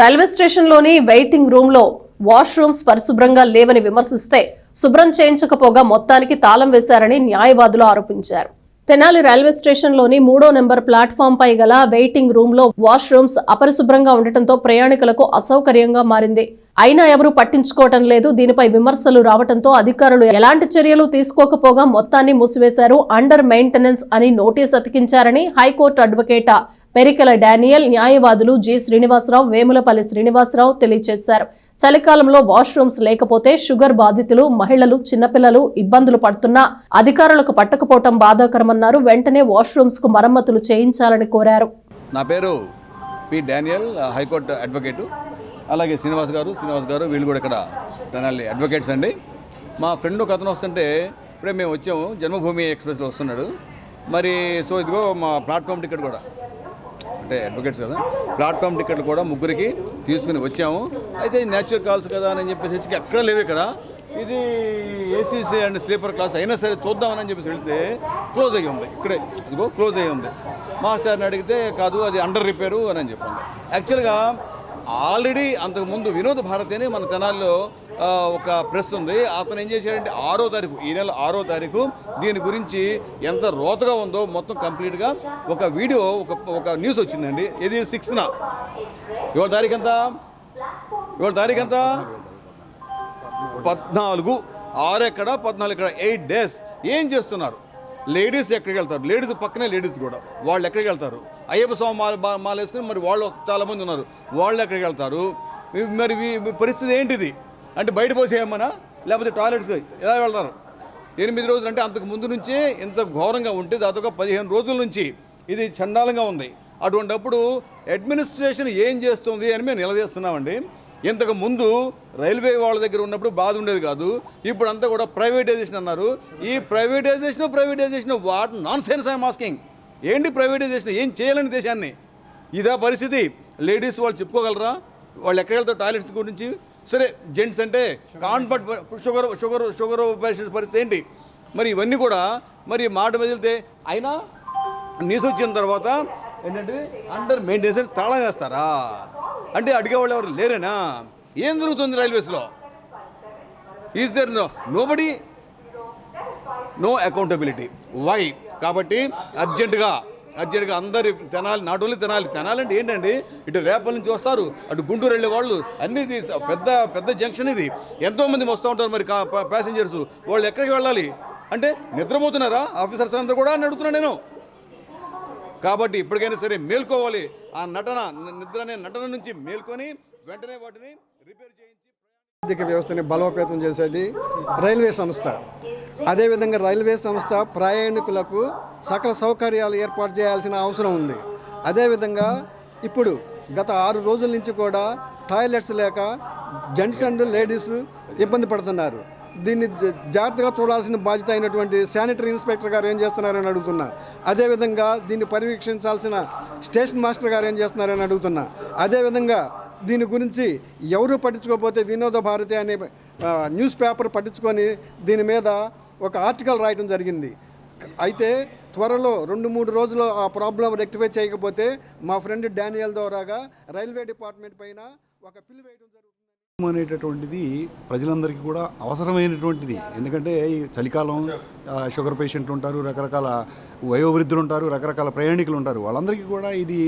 Railway స్టేషన్లోని waiting రూమ్లో washrooms పరిశుభ్రంగా లేవని విమర్శిస్తే శుభ్రం చేయించకపోగా మొత్తానికి తాళం వేశారని న్యాయవాదులు ఆరోపించారు. తెనాలి రైల్వే స్టేషన్లోని మూడో నెంబర్ ప్లాట్ఫామ్ పై గల వెయిటింగ్ రూమ్లో వాష్రూమ్స్ అపరిశుభ్రంగా ఉండటంతో ప్రయాణికులకు అసౌకర్యంగా మారింది. అయినా ఎవరూ పట్టించుకోవటం లేదు. దీనిపై విమర్శలు రావడంతో అధికారులు ఎలాంటి చర్యలు తీసుకోకపోగా మొత్తాన్ని మూసివేశారు. అండర్ మెయింటెనెన్స్ అని notice అతికించారని high court advocate Perikala Daniel న్యాయవాదులు జి. శ్రీనివాసరావు వేములపల్లి శ్రీనివాసరావు తెలియజేశారు. చలికాలంలో వాష్రూమ్స్ లేకపోతే షుగర్ బాధితులు మహిళలు చిన్నపిల్లలు ఇబ్బందులు పడుతున్నా అధికారులకు పట్టకపోవటం బాధాకరమన్నారు. వెంటనే వాష్రూమ్స్కు మరమ్మతులు చేయించాలని కోరారు. నా పేరు పి. Daniel high court advocate. అలాగే శ్రీనివాస్ గారు శ్రీనివాస్ గారు వీళ్ళు కూడా ఇక్కడ తెనాలి అడ్వకేట్స్ అండి. మా ఫ్రెండ్ ఒక అతను వస్తుంటే ఇప్పుడే మేము వచ్చాము జన్మభూమి ఎక్స్ప్రెస్లో వస్తున్నాడు. మరి సో ఇదిగో మా ప్లాట్ఫామ్ టికెట్ కూడా. అంటే అడ్వకేట్స్ కదా. ప్లాట్ఫామ్ టికెట్లు కూడా ముగ్గురికి తీసుకుని వచ్చాము. అయితే నేచురల్ కాల్స్ కదా అని చెప్పేసి ఎక్కడ లేవు ఇక్కడ. ఇది ఏసీసీ అండ్ స్లీపర్ క్లాస్ అయినా సరే చూద్దామని చెప్పేసి వెళ్తే క్లోజ్ అయ్యి ఉంది. ఇక్కడే ఇదిగో క్లోజ్ అయ్యి ఉంది. మాస్టర్ని అడిగితే కాదు అది అండర్ రిపేరు అని అని చెప్పింది యాక్చువల్గా ఆల్రెడీ అంతకుముందు వినోద్ భారతి అని మన తెనాల్లో ఒక ప్రెస్ ఉంది. అతను ఏం చేశాడంటే ఆరో తారీఖు ఈ నెల ఆరో తారీఖు దీని గురించి ఎంత రోతగా ఉందో మొత్తం కంప్లీట్గా ఒక వీడియో ఒక ఒక న్యూస్ వచ్చిందండి. ఇది సిక్స్త్న ఇవాళ తారీఖు ఎంత? ఇవాళ తారీఖు ఎంత? పద్నాలుగు. ఆరు ఎక్కడ పద్నాలుగు ఎక్కడ ఎయిట్ డేస్. ఏం చేస్తున్నారు? లేడీస్ ఎక్కడికి వెళ్తారు? లేడీస్ పక్కనే లేడీస్ కూడా వాళ్ళు ఎక్కడికి వెళ్తారు? అయ్యప్ప స్వామి మాల మాల వేసుకుని మరి వాళ్ళు చాలామంది ఉన్నారు. వాళ్ళు ఎక్కడికి వెళ్తారు? మరి పరిస్థితి ఏంటిది? అంటే బయట పోసేయమ్మనా లేకపోతే టాయిలెట్స్కి ఎలా వెళ్తారు? ఎనిమిది రోజులు అంటే అంతకు ముందు నుంచే ఇంత ఘోరంగా ఉంటే దాదాపు పదిహేను రోజుల నుంచి ఇది చండాలంగా ఉంది. అటువంటిప్పుడు అడ్మినిస్ట్రేషన్ ఏం చేస్తుంది అని మేము నిలదీస్తున్నామండి. ఇంతకు ముందు రైల్వే వాళ్ళ దగ్గర ఉన్నప్పుడు బాధ ఉండేది కాదు. ఇప్పుడు అంతా కూడా ప్రైవేటైజేషన్ అన్నారు. ఈ privatization privatization what nonsense I'm asking ఏంటి ప్రైవేటైజేషన్? ఏం చేయాలని దేశాన్ని. ఇదా పరిస్థితి. లేడీస్ వాళ్ళు చెప్పుకోగలరా? వాళ్ళు ఎక్కడ వెళ్తారు టాయిలెట్స్ గురించి? సరే జెంట్స్ అంటే comfort sugar sugar sugar patients పరిస్థితి ఏంటి? మరి ఇవన్నీ కూడా మరి మాట వదిలితే అయినా న్యూస్ వచ్చిన తర్వాత ఏంటంటే అండర్ మెయింటెనెన్స్ తాళం వేస్తారా? అంటే అడిగేవాళ్ళు ఎవరు లేరేనా? ఏం జరుగుతుంది రైల్వేస్లో? Is there no nobody no accountability why కాబట్టి అర్జెంటుగా అర్జెంటుగా అందరి తెనాలి నాట్ ఓన్లీ తెనాలి తెనాలి అంటే ఏంటండి? ఇటు రేపల నుంచి వస్తారు అటు గుంటూరు వెళ్ళే వాళ్ళు అన్ని పెద్ద పెద్ద జంక్షన్ ఇది. ఎంతోమంది వస్తూ ఉంటారు మరి ప్యాసింజర్స్ వాళ్ళు ఎక్కడికి వెళ్ళాలి? అంటే నిద్రపోతున్నారా? ఆఫీసర్స్ అందరూ కూడా అని అడుగుతున్నాను నేను. కాబట్టి ఇప్పటికైనా సరే మేల్కోవాలి. ఆ నటన నిద్ర అనే నటన నుంచి మేల్కొని వెంటనే వాటిని రిపేర్ చేయించి ఆర్థిక వ్యవస్థని బలోపేతం చేసేది రైల్వే సంస్థ. అదేవిధంగా రైల్వే సంస్థ ప్రయాణికులకు సకల సౌకర్యాలు ఏర్పాటు చేయాల్సిన అవసరం ఉంది. అదేవిధంగా ఇప్పుడు గత ఆరు రోజుల నుంచి కూడా టాయిలెట్స్ లేక జెంట్స్ అండ్ లేడీస్ ఇబ్బంది పడుతున్నారు. దీన్ని జాగ్రత్తగా చూడాల్సిన బాధ్యత అయినటువంటి శానిటరీ ఇన్స్పెక్టర్ గారు ఏం చేస్తున్నారని అడుగుతున్నా. అదేవిధంగా దీన్ని పర్యవేక్షించాల్సిన స్టేషన్ మాస్టర్ గారు ఏం చేస్తున్నారని అడుగుతున్నా. అదేవిధంగా దీని గురించి ఎవరు పట్టించుకోకపోతే వినోద భారతి అనే న్యూస్ పేపర్ పట్టించుకొని దీని మీద ఒక ఆర్టికల్ రాయడం జరిగింది. అయితే త్వరలో రెండు మూడు రోజులు ఆ ప్రాబ్లం రెక్టిఫై చేయకపోతే మా ఫ్రెండ్ డానియల్ ద్వారాగా రైల్వే డిపార్ట్మెంట్ పైన ఒక పిల్లు వేయడం జరుగుతుంది అనేటటువంటిది ప్రజలందరికీ కూడా అవసరమైనటువంటిది. ఎందుకంటే ఈ చలికాలం షుగర్ పేషెంట్లు ఉంటారు రకరకాల వయోవృద్ధులు ఉంటారు రకరకాల ప్రయాణికులు ఉంటారు. వాళ్ళందరికీ కూడా ఇది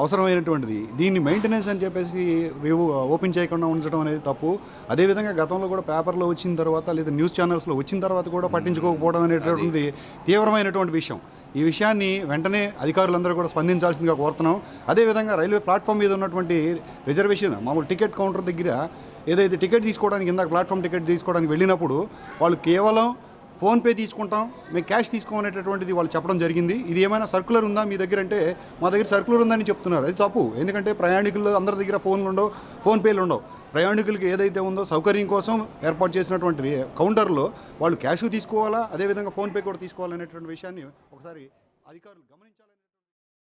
అవసరమైనటువంటిది. దీన్ని మెయింటెనెన్స్ అని చెప్పేసి ఓపెన్ చేయకుండా ఉంచడం అనేది తప్పు. అదేవిధంగా గతంలో కూడా పేపర్లో వచ్చిన తర్వాత లేదా న్యూస్ ఛానల్స్లో వచ్చిన తర్వాత కూడా పట్టించుకోకపోవడం అనేటువంటిది తీవ్రమైనటువంటి విషయం. ఈ విషయాన్ని వెంటనే అధికారులందరూ కూడా స్పందించాల్సిందిగా కోరుతున్నాం. అదేవిధంగా రైల్వే ప్లాట్ఫామ్ మీద ఉన్నటువంటి రిజర్వేషన్ మామూలు టికెట్ కౌంటర్ దగ్గర ఏదైతే టికెట్ తీసుకోవడానికి ఇందాక ప్లాట్ఫామ్ టికెట్ తీసుకోవడానికి వెళ్ళినప్పుడు వాళ్ళు కేవలం ఫోన్పే తీసుకుంటాం మేము క్యాష్ తీసుకోమనేటటువంటిది వాళ్ళు చెప్పడం జరిగింది. ఇది ఏమైనా సర్కులర్ ఉందా మీ దగ్గర అంటే మా దగ్గర సర్కులర్ ఉందని చెప్తున్నారు. అది తప్పు. ఎందుకంటే ప్రయాణికులు అందరి దగ్గర ఫోన్లు ఉండవు ఫోన్పేలు ఉండవు. ప్రయాణికులకి ఏదైతే ఉందో సౌకర్యం కోసం ఏర్పాటు చేసినటువంటి కౌంటర్లో వాళ్ళు క్యాష్ తీసుకోవాలా? అదేవిధంగా ఫోన్పే కూడా తీసుకోవాలనేటువంటి విషయాన్ని ఒకసారి అధికారులు గమనించాలి?